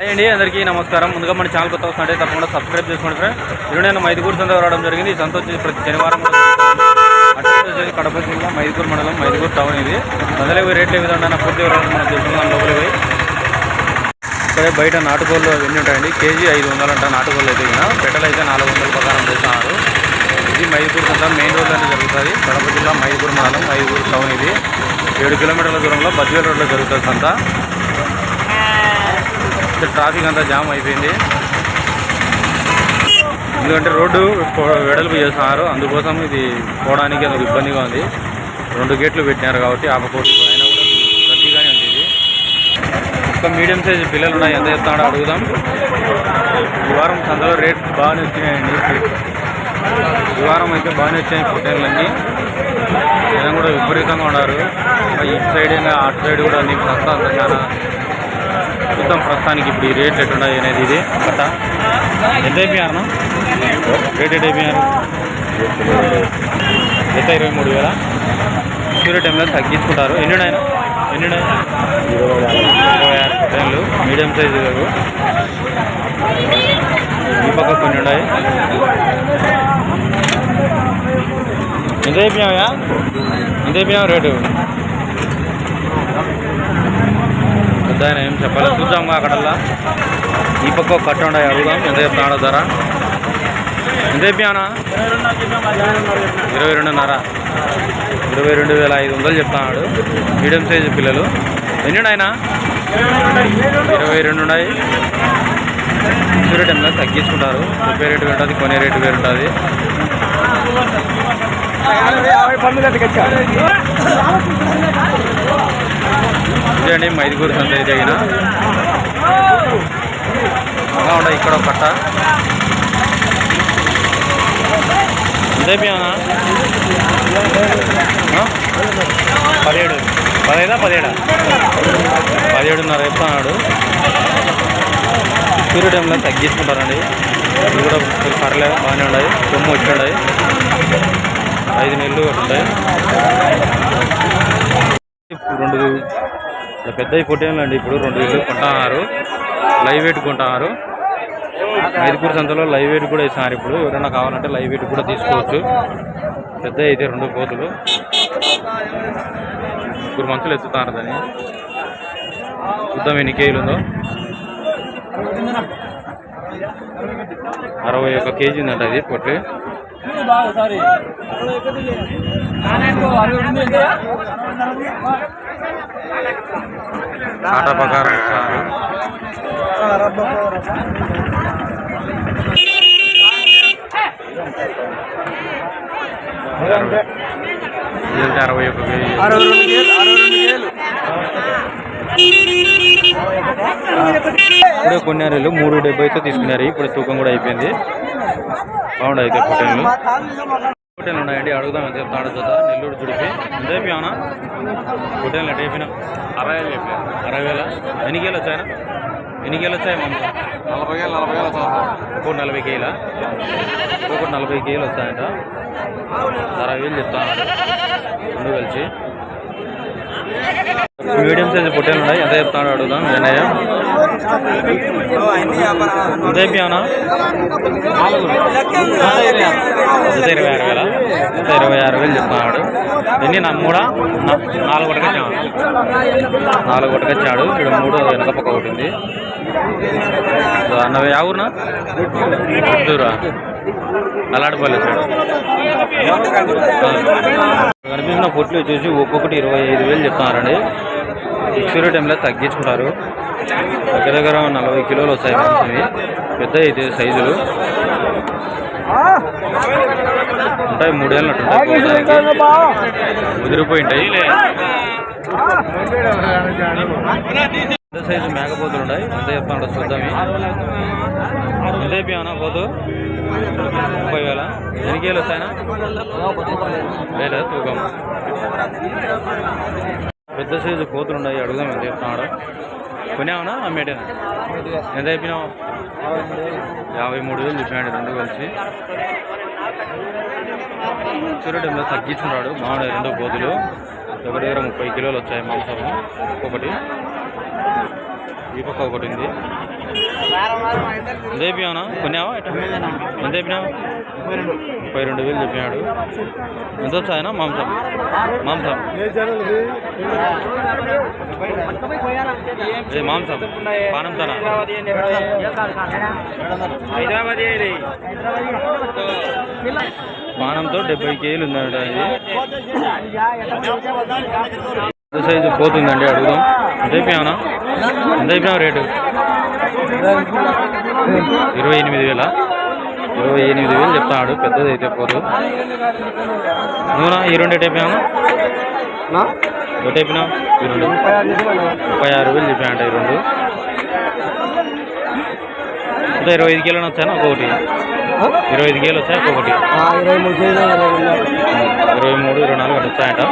Hi అండి అందరికీ నమస్కారం. ముందుగా మన ఛానల్ కొత్త వస్తుంటే తప్పకుండా సబ్స్క్రైబ్ చేసుకోండి ఫ్రెండ్ ఈరోజు నేను మైదుగూరు సంత రావడం జరిగింది. ఈ సంత వచ్చేసి ప్రతి శనివారం వచ్చేసి కడప జిల్లా మైదుగూరు మండలం మైదుగూరు టౌన్ ఇది. అందులో రేట్లు ఏ విధంగా పూర్తి వివరాలు మనం తెలుసుకుందాం. లోపలికి పోయి. బయట నాటుకోళ్ళు ఎన్ని ఉంటాయండి. కేజీ ఐదు వందలు అంట నాటుకోళ్ళు అయితే ఇక పెట్టలు అయితే నాలుగు వందల ప్రకారం చేస్తున్నారు ఇది మైదుగూరు సంత మెయిన్ రోడ్లోనే జరుగుతుంది. కడప జిల్లా మైదుగూరు మండలం మైదుగూరు టౌన్ ఇది. ఏడు కిలోమీటర్ల దూరంలో బద్వేల్ రోడ్లో జరుగుతుంది సంత. ఇక్కడ ట్రాఫిక్ అంతా జామ్ అయిపోయింది. ఎందుకంటే రోడ్డు వెడల్పు చేస్తున్నారు. అందుకోసం ఇది పోవడానికి అది ఇబ్బందిగా ఉంది. రెండు గేట్లు పెట్టినారు కాబట్టి ఆపకూడదు అయినా కూడా రద్దీగానే ఉంది ఇది మీడియం సైజ్ పిల్లలు ఉన్నాయి. ఎంత చెప్తాడో అడుగుదాం. ఈ వారం సంతలో రేట్ బాగానే వచ్చినాయండి. ఈ వారం అయితే బాగానే వచ్చాయి పొట్టేళ్ళన్నీ. జనం కూడా విపరీతంగా ఉన్నారు. ఇటు సైడ్ అయినా అటు సైడ్ కూడా నీకు సంత అంత చాలా చూద్దాం ప్రస్తుతానికి ఇప్పుడు ఈ రేట్లు ఎట్టున్నాయి అనేది ఇది. కట్ట ఎంత అయిపోయారు రేట్ ఎట్ అయిపోయారు ఎంత? ఇరవై మూడు వేల? సూర్య టైంలో తగ్గించుకుంటారు. ఎన్ని ఉన్నాయి ఎన్ని ఉన్నాయి? ఇరవై ఆరు. టైంలు మీడియం సైజు లేవు ఈ పక్క కొన్ని ఉన్నాయి. ఎంత అయిపోయావా ఎంత అయిపోయావు రేటు? పెద్ద ఆయన ఏం చెప్పాలి? చూద్దాం అక్కడల్లా. ఈ పక్క కట్ట ఉండే అడుగుదాం ఎంత చెప్తాడో ధర. ఎంత చెప్పానా ఇరవై రెండున్నర. ఇరవై రెండు వేల ఐదు వందలు చెప్తాడు మీడియం సైజు పిల్లలు. ఎన్ని ఆయన ఇరవై రెండు ఉన్నాయి. సూర్య టైంలో తగ్గించుకుంటారు. చెప్పే రేటు ఉంటుంది కొనే రేటు వేరు ఉంటుంది. ఇదే ఇదండి మైదుగూరు సంత అయితే బాగా ఉండదు ఇక్కడ ఒక కట్ట ఇదైపోయానా పదిహేడు. పదిహేదా పదిహేడా? పదిహేడున్నర చెప్తున్నాడు. సూర్య టైంలో తగ్గించుకుంటారండి. ఇది కూడా పర్లేదు బాగానే ఉండదు కొమ్ము వచ్చి ఐదు నెలలు ఉంటాయి రెండు ఇలా పెద్ద పొట్టేళ్ళు ఇప్పుడు రెండు ఇల్లు కొంటున్నారు. లైవ్ వెయిట్ కొంటున్నారు. ఐదుగురు సంతలో లైవ్ వెయిట్ కూడా ఇస్తున్నారు ఇప్పుడు ఎవరైనా కావాలంటే లైవ్ వెయిట్ కూడా తీసుకోవచ్చు. పెద్ద అయితే రెండు కోతులు. ముగ్గురు మనుషులు ఎత్తుతారు దాన్ని. చూద్దాం ఎన్ని కేజీలు ఉందో. అరవై ఒక కేజీ ఉందంట అది పొట్టి. కాటా ఇదంటే అరవై ఒక ఇప్పుడే కొన్నారేళ్ళు మూడు డెబ్బైతో తీసుకున్నారు. ఇప్పుడు తూకం కూడా అయిపోయింది. బాగుండు అయితే పొట్టేళ్ళు పొట్టేలు ఉన్నాయండి అడుగుదాం ఎంత చెప్తాడు జత నెల్లూరు చుడిపి ఎంత అయిపోయావునా పొట్టేళ్ళు ఎట్ అయిపోయినా అరవై వేలు చెప్పా అరవై వేల? ఎన్ని కేలు వచ్చాయన ఎన్ని కేలు వచ్చాయి మన నలభై వేలు నలభై వేలు ఒక్కొక్కటి నలభై కేల ఒక్కొక్కటి నలభై కేలు వస్తాయంట అరవై వేలు చెప్తాను? రెండు కలిసి. మీడియం సైజ్ పొట్టేలు ఉన్నాయి. ఎంత చెప్తాడో అడుగుదాం. వినయ్య ఎంత అయిపోయావునా జత ఇరవై ఆరు వేల? జత ఇరవై ఆరు వేలు చెప్తున్నాడు. ఎన్ని? నా మూడా? నాలుగు ఒకటికొచ్చాడు నాలుగు ఒకటికొచ్చాడు ఇక్కడ మూడు వెనక పక్క ఒకటి ఉంది. అన్నవి. ఎవరునా ఊరునా? పుత్తూరా నల్లాడిపల్లి కనిపిస్తున్న పొట్లు వచ్చేసి ఒక్కొక్కటి ఇరవై ఐదు వేలు చెప్తున్నారండి. ఎక్స్పైరీ టైంలో తగ్గించుకుంటారు దగ్గర దగ్గర నలభై కిలోలు వస్తాయి మంచివి. పెద్ద అయితే సైజులు. ఉంటాయి మూడేళ్ళు ఉంటాయి. ముదిరిపోయి ఉంటాయి పెద్ద సైజు మేకపోతులు ఉన్నాయి ఎంత చెప్తాడు చూద్దాం ఎంత అయిపోయానా పోతు? ముప్పై వేల. ఎన్ని కేలు వస్తాయనా వేల తూకం. పెద్ద సైజు కోతులు ఉన్నాయి అడుగుదాం ఎంత చెప్తున్నాడు కొనేవనా అమ్మేటేనా? ఎంత అయిపోయినావు యాభై మూడు వేలు చెప్పినాడు రెండు కలిసి. చూడటంలో తగ్గించున్నాడు మామిడి రెండు కోతులు. దగ్గర దగ్గర ముప్పై కిలోలు వచ్చాయి మాంసము ఒకటి. ఈ పక్క ఒకటి ఉంది. ఎంత కొన్నావా? ఎంత చెప్పినావు? ముప్పై రెండు వేలు చెప్పినాడు. ఎంత వచ్చాయనా మాంసం. మాంసం. ఇది మాంసం. పానంతనా హైదరాబాద్ పానంతో డెబ్బై కేజీలు ఉందంట ఇది. సైజు పోతుందండి? అడుగుదాం. ఎంత ఎంత రేటు. ఇరవై ఎనిమిది వేల? ఇరవై ఎనిమిది వేలు చెప్తాడు పెద్దది అయితే పోదు. నువ్వునా ఈ రెండు ఎటు అయిపోయినావు ఈ రెండు. ముప్పై ఆరు వేలు చెప్పాయంట ఈ రెండు. ఇంకా ఇరవై ఐదు కిలోలు వచ్చాను ఒక్కొక్కటి. ఇరవై ఐదు కేలు వచ్చాయి? ఒక్కొక్కటి. ఇరవై మూడు కేజీలు ఇరవై మూడు. ఇరవై నాలుగు అట్లా వచ్చాయంట.